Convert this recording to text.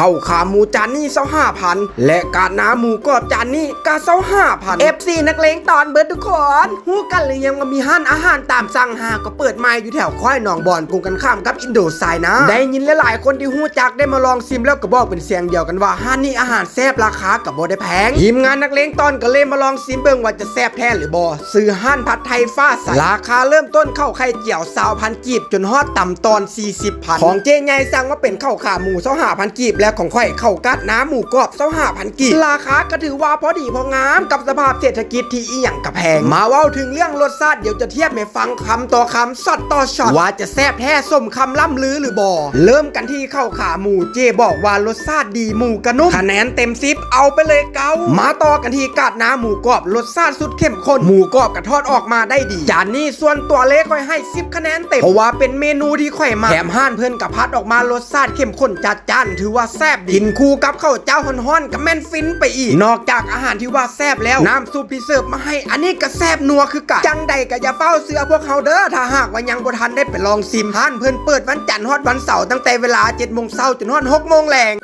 ข้าขาหมูจานนี้เซาห้าพันและกาดน้ำหมูกรอบจานนี้ก็เซาห้าพันเอฟซีนักเลงตอนเบิร์ดทุกคนฮู้กันหรือยังว่ามีห้านอาหารตามสั่งหาก็เปิดใหม่อยู่แถวค่อยหนองบอนกรุงกันข้ามกับอินโดไซนะ ได้ยินหลายๆคนที่ฮู้จักได้มาลองซิมแล้วก็บอกเป็นเสียงเดียวกันว่าห้านนี้อาหารแซ่บราคากับบ่ได้แพงทีมงานนักเลงตอนก็เลยมาลองซิมเบิ่งว่าจะแซ่บแท้หรือบ่ซื้อห้านผัดไทยฟ้าใสราคาเริ่มต้นเข้าไข่เจียวสาวพันกีบจนฮอดต่ำตอน 40พันของเจ๊ใหญ่สั่งว่าเป็นข้าวขาหมูเสาห้าพันกีบแลของข่อยเข้ากัดน้ำหมูกรอบเสาห้าพันกีราคาก็ถือว่าพอดีพองามกับสภาพเศรษฐกิจที่อีหยังกระแพง มาเว้าถึงเรื่องรสชาติเดี๋ยวจะเทียบให้ฟังคำต่อคำสอดต่อช็อตว่าจะแซ่บแท้สมคำล่ำลือหรือบ่เริ่มกันที่ข้าวขาหมูเจบอกว่ารสชาติดีหมูกระนุ่มคะแนนเต็มซิปเอาไปเลยเกามาต่อกันที่กาดน้ำหมูกรอบรสชาติสุดเข้มข้นหมูกรอบกระทอดออกมาได้ดีจานนี้ส่วนตัวเล็กค่อยให้10คะแนนเต็มเพราะว่าเป็นเมนูที่ค่อยมาแถมห้านเพื่อนกับพัดออกมารสชาติเข้มข้นจัดจ้านถือว่าแซ่บดีกินคู่กับข้าวเจ้าฮ้อนๆกับแม่นฟินไปอีก นอกจากอาหารที่ว่าแซ่บแล้ว น้ำซุปที่เสิร์ฟมาให้ อันนี้ก็แซ่บนัวคือกันจังใดก็อย่าเฝ้าเสือพวกเขาเด้อถ้าหากว่ายังบ่ทันได้ไปลองซิมห้านเพื่อนเปิดวันจันทร์ฮอดวันเสาร์ตั้งแต่เวลา7โมงเช้าจนฮอด6โมงแรง